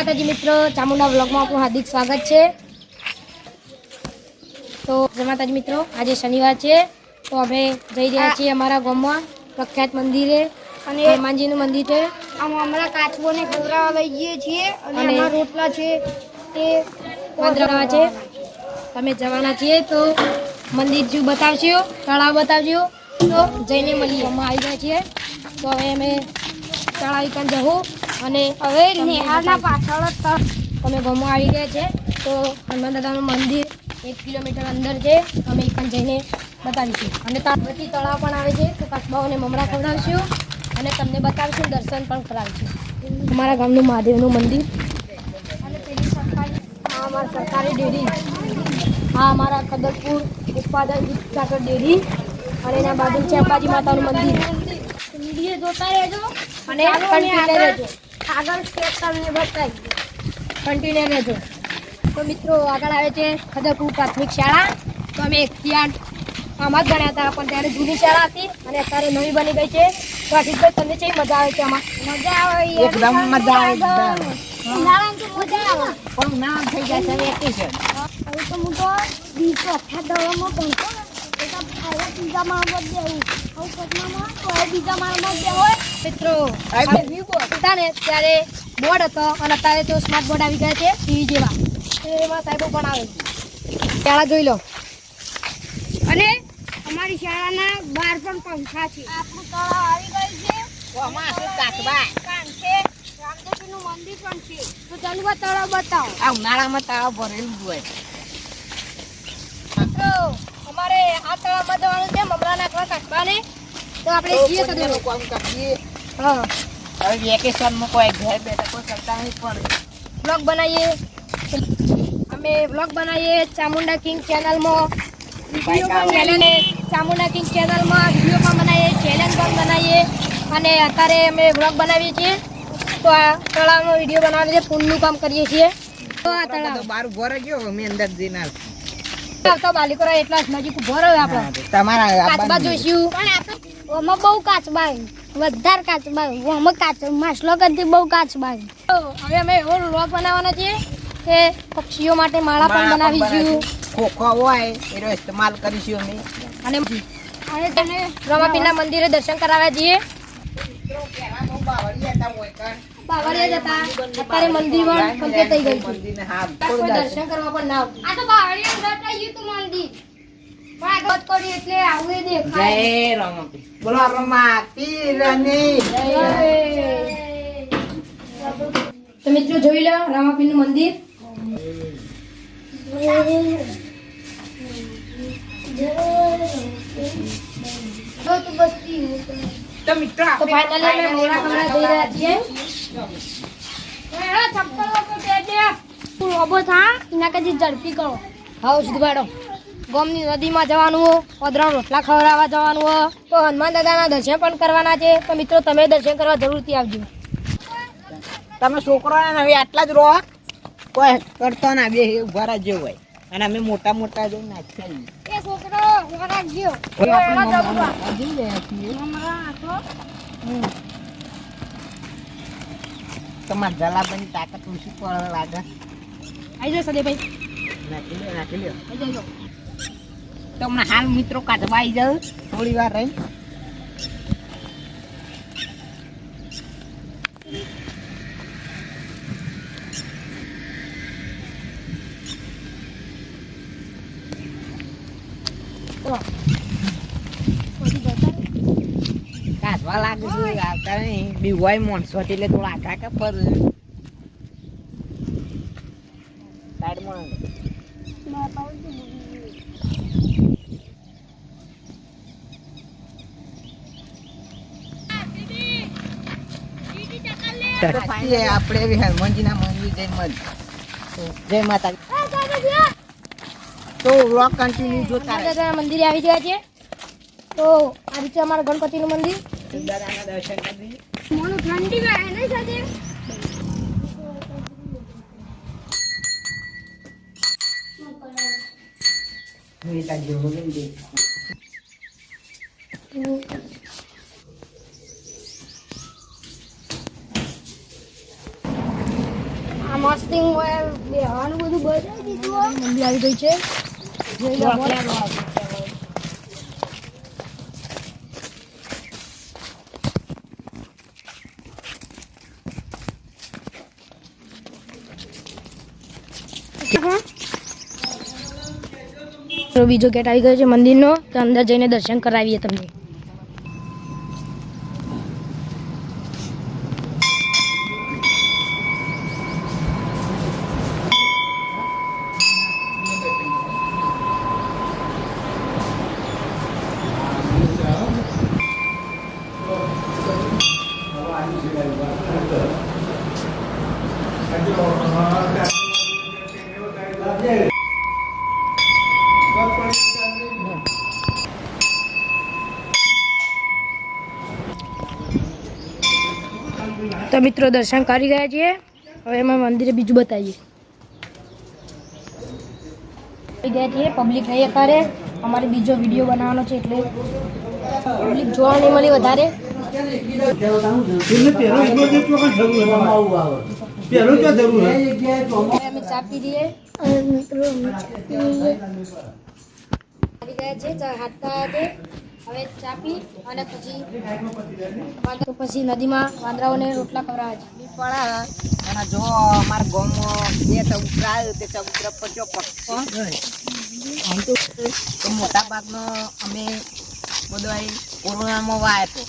માતાજી મિત્રો ચામુંડા વ્લોગમાં આપણું હાર્દિક સ્વાગત છે. તો જય માતાજી મિત્રો આજે શનિવાર છે તો અમે જઈ રહ્યા છીએ અમારા ગામમાં પ્રખ્યાત મંદિરે અને હનુમાનજીનું મંદિર છે. આમ હમણાં કાચબોને ખવડાવવા લઈ જઈએ છીએ અને રોટલા છે તે વાંદરા છે. અમે જવાના છીએ તો મંદિર જેવું બતાવશો તળાવ બતાવજો તો જઈને મળીએ. અમે આવી ગયા છીએ. તો હવે અમે તળાવ કાન જવું. અને હવે નેહાળના પાછળ જ તમે ગામમાં આવી ગયા છે. તો હનુમાન દાદાનું મંદિર એક કિલોમીટર અંદર છે. અમે પણ જઈને બતાવીશું. અને ત્યાં પછી તળાવ પણ આવે છે. તો કસબાઓને મમરા ખવડાવીશું. અને તમને બતાવીશું દર્શન પણ કરાવીશું. અમારા ગામનું મહાદેવનું મંદિર. અને પેલી સરકારી આ અમારા સરકારી ડેરી. આ અમારા કદરપુર ઉત્પાદન સાગર ડેરી. અને એના બાજુ છે અંબાજી માતાનું મંદિર. વીડિયો જોતા રહેજો. અને રહેજો. આગળ સ્ટેપ તમને બતાવી કન્ટિન્યુ રહેજો. તો મિત્રો આગળ આવે છે ખદરપુર પ્રાથમિક શાળા. તો અમે એક આઠ આમાં જ ભણ્યા હતા પણ ત્યારે જૂની શાળા હતી અને અત્યારે નવી બની ગઈ છે. તો આખી તમને છે મજા આવે છે આમાં? મજા આવે. એકદમ મજા આવે, એકદમ. ઉનાળામાં તો મજા આવે. પણ નામ થઈ જાય છે વેકેશન. હવે તો હું તો વીસ ચોથા ધોરણમાં ભણતો ને માળમાં જ બેહું હવે તો બીજા માળમાં જ બેહું. મિત્રો હતા ને ત્યારે બોર્ડ હતો અને અત્યારે તો સ્માર્ટ બોર્ડ આવી ગયા છે ટીવી જેવા. એમાં સાહેબો પણ આવે શાળા જોઈ લો. અને અમારી શાળાના બહાર પણ પંખા છે. આપણું તળાવ આવી ગયું છે. કાંઠે રામદેવજીનું મંદિર પણ છે. તો ચાલુ આ તળાવ બતાવો. આ ઉનાળામાં તળાવ ભરેલું હોય. અમારે આ તળાવમાં જવાનું છે મમરા નાખવા કાચબાને. તો આપણે જઈએ તો કામ કરીએ હા. હવે વેકેશનમાં કોઈ ઘર બેઠા કોઈ કરતા નહીં પણ બ્લોગ બનાવીએ. અમે બ્લોગ બનાવીએ ચામુંડા કિંગ ચેનલમાં ચામુંડા કિંગ ચેનલમાં વીડિયો પણ બનાવીએ ચેલેન્જ પણ બનાવીએ. અને અત્યારે અમે બ્લોગ બનાવીએ છીએ. તો આ તળાવનો વીડિયો બનાવીએ છીએ પુણનું કામ કરીએ છીએ. તો આ તળાવ. બાર ઊભો ગયો અમે અંદર જઈને આવશું. બાલીકોરા એટલા જ નજીક ઊભો રહ્યો આપણે. તમારા કાચબા જોઈશું. પણ આપણે બહુ કાચબા વધારે કાચબા અમે કાચ માછલો કરતી બહુ કાચ બાગ હવે અમે એવો બ્લોગ બનાવવાના છીએ કે પક્ષીઓ માટે માળા પણ બનાવીશું. ખોખો હોય એનો ઇસ્તેમાલ કરીશું અમે. અને અને તને રમાપીરના મંદિરે દર્શન કરાવ્યા છીએ બાવળિયા હોય કાં. બાવળિયા જતા અત્યારે મંદિર પણ થઈ ગયું દર્શન કરવા પણ ના આ તો બાવળિયા જતા યુ તો મંદિર. આગળ કરી એટલે આવું દેખાય. જય રમાપીર. બોલો રમાપીરની. તો મિત્રો જોઈ લો રામાપીરનું મંદિર. જો તું મિત્રો તો આપણે ફાઇનલી અમે મોરા કમરા જઈ રહ્યા છીએ. ચપ્પલ વગર બેઠે તું. રોબો થા એના કદી ઝડપી કરો. હાઉ સીધું પાડો ગોમની નદીમાં જવાનું હો પધરાણ રોટલા ખવડાવવા જવાનું હો. તો હનુમાન દાદાના દર્શન પણ કરવાના છે. તો મિત્રો તમે દર્શન કરવા જરૂરથી આવજો. તમે છોકરાને હવે આટલા જ રહો કોઈ કરતો ના બે ઊભા રહેજો હોય અને અમે મોટા મોટા જો નાખીએ એ છોકરો આખો તમારા જલાભાઈની તાકાત ઓછી પડે લાગે. આવી જાઓ સદેભાઈ. નાખી લ્યો નાખી લ્યો. આવી જાઓ. તો હમણાં હાલ મિત્રો કાઢવા આવી જાવ થોડી વાર રહી. કાઢવા લાગે છે આવતા નહીં. બી હોય માણસો એટલે થોડા આગા કે પર સાઈડમાં આપણે હનુમાનજીના મંદિર જઈને મળી જય માતા તો વ્લોગ કન્ટિન્યુ જોતા દાદાના મંદિરે આવી ગયા છે. તો આ રીતે અમારા ગણપતિનું મંદિર. દાદાના દર્શન કરી મને ઠંડી વાય નહીં સાથે? ગઈ મસ્તિંગ બેહવાનું બધું બતાવી દીધું આવી ગઈ છે. બીજો ગેટ આવી ગયો છે મંદિરનો તો અંદર જઈને દર્શન કરાવીએ તમને. તો મિત્રો દર્શન કરી ગયા છીએ. હવે એમાં મંદિરે બીજું બતાવીએ. ગયા છીએ પબ્લિક નહીં અત્યારે. અમારે બીજો વીડિયો બનાવવાનો છે એટલે પબ્લિક જોવા નહીં મળી વધારે. અમે ચા પી દઈએ મિત્રો ગયા છે હાથતા તે હવે ચાપી અને પછી તો પછી નદીમાં વાંદરાઓને રોટલા ખવડાવે છે. પણ અને જો અમારા ગામમાં જે ચબૂતરા આવ્યું તે ચબૂતરા પર જો પક્ષો આમ તો મોટાભાગનો મોટા ભાગનો અમે બધો કોરોનામાં વાય હતો.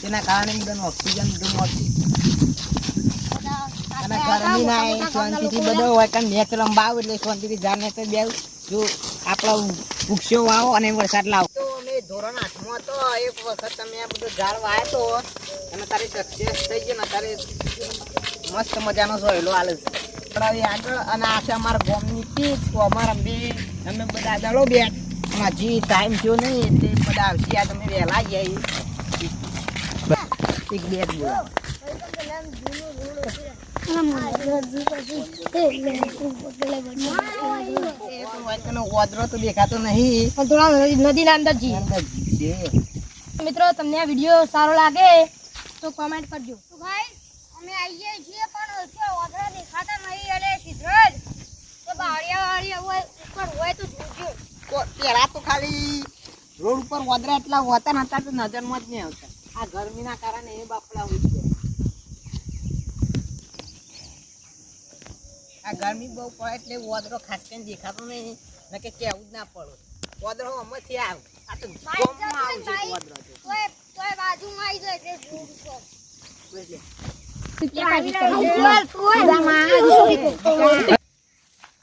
તેના કારણે બધાનું ઓક્સિજન બધું મળતું અને ગરમી ના શાંતિથી બધો હોય કારણ બે જો આપણા વૃક્ષો વાવો અને વરસાદ લાવો. તો અમે ધોરણ આઠમાં તો એક વખત તમે આ બધો ઝાડ વાવ્યો તો અને તારી સક્સેસ થઈ ગયો ને તારે મસ્ત મજાનો સોયલો આલે પણ હવે આગળ અને આ છે અમારા ગોમની પીચ અમારા બે અમે બધા દળો બે. હજી ટાઈમ થયો નહીં એટલે બધા તમે વહેલા આવી એક બે જ બોલાવો એ તો વાંચવાનો ઓદરો તો દેખાતો નહીં પણ થોડા નદી- નદીના અંદર જઈએ અંદર છે મિત્રો તમને આ વીડિયો સારો લાગે તો કોમેન્ટ કરજો. અમે આવીએ છીએ પણ કે ઓદરા દેખાતા નહીં અને સિદ્ધરાજ. તો બાળિયા વાળિયા હોય ઉપર હોય તો જોજો. તો પેલા તો ખાલી રોડ ઉપર વાદરા એટલા હોતા નતા તો નજરમાં જ નહીં આવતા. આ ગરમીના કારણે એ બાપડા હોય છે. આ ગરમી બહુ પડે એટલે વાદળો ખાસ કરીને દેખાતો નહીં. ને કે કેવું જ ના પડો. વાદળો અમથી આવ. આ તો ગામમાં આવશે વાદળો તો. તોય તોય બાજુમાં આવી જાય એટલે જોર છો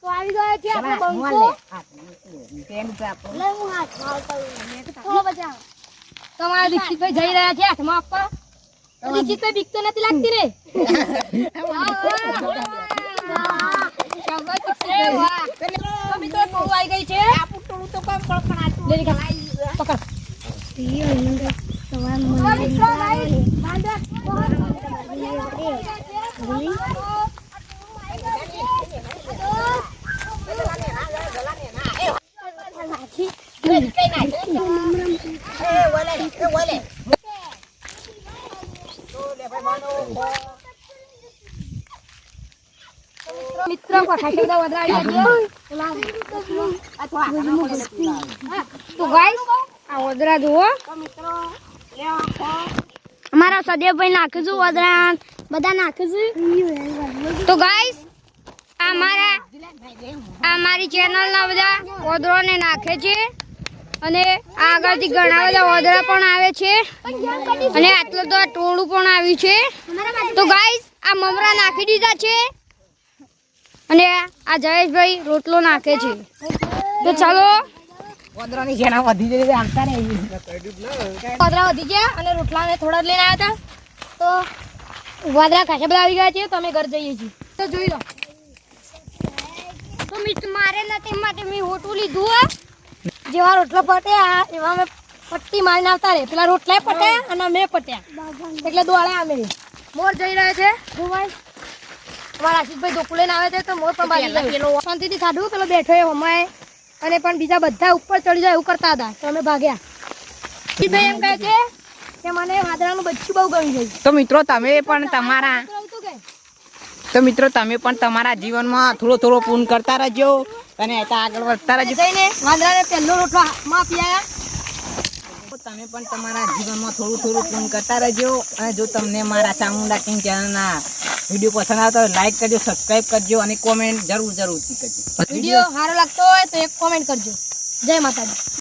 આવી છે તમારા દીક્ષિતભાઈ જઈ રહ્યા છે હાથમાં આપવા. દીક્ષિતભાઈ નથી લાગતી રે. શાબાશ દીક્ષિતભાઈ. તો મિત્રો બહુ આવી ગઈ છે આપણું ટોળું તો કોમ કળકણાતું લે નીકળ. પકડ તો મિત્રો ગાઈસ બાંધા એ ઓલે એ ઓલે તો લે ભાઈ માનો મિત્રો છે. બધા વદરાડી તો આ અમારા સદેવભાઈ નાખીશું વદરા બધા નાખીશું તો ગાઈસ અમારા આ મારી ચેનલના બધા ઓદરોને નાખે છે. અને આગળથી ઘણા બધા ઓદરા પણ આવે છે. અને આટલું તો ટોળું પણ આવ્યું છે. તો ગાઈસ આ મમરા નાખી દીધા છે. અને આ જયેશભાઈ રોટલો નાખે છે. તો ચાલો. વદરાની જેના વધી જઈ આવતા ને વાદળા વધી ગયા અને રોટલાને થોડા લઈને આવ્યા હતા. તો વાદળા ખાસા બધા આવી ગયા છે તો અમે ઘર જઈએ છીએ. તો જોઈ લો. તો મારે નથી માટે મેં હોટું લીધું જેવા રોટલા પટ્યા એવા અમે પટ્ટી મારીને આવતા રહે. પેલા રોટલા પટ્યા અને અમે પટ્યા. એટલે દોડ્યા અમે. મોર જઈ રહ્યા છે. અમારા આશીષભાઈ ધોકું લઈને આવે છે તો મોર પણ બાજી ગયો શાંતિથી ખાધું પેલો બેઠો એ હમાય અને પણ બીજા બધા ઉપર ચડી જાય એવું કરતા હતા તો અમે ભાગ્યા. આશીષભાઈ એમ કહે છે કે મને વાદળાનું બચ્ચું બહુ ગમી ગયું તો મિત્રો તમે પણ તમારા તો મિત્રો તમે પણ તમારા જીવનમાં થોડો થોડો પૂન કરતા રહેજો. અને આગળ વધતા રહેજો. વાંદરા પહેલો રોટલો આયા તો તમે પણ તમારા જીવનમાં થોડું થોડું પૂન કરતા રહેજો. અને જો તમને મારા ચામુંડા કિંગ ચેનલના વીડિયો પસંદ આવતો હોય લાઈક કરજો સબસ્ક્રાઇબ કરજો અને કોમેન્ટ જરૂર જરૂરથી કરજો. વીડિયો સારો લાગતો હોય તો એક કોમેન્ટ કરજો. જય માતાજી.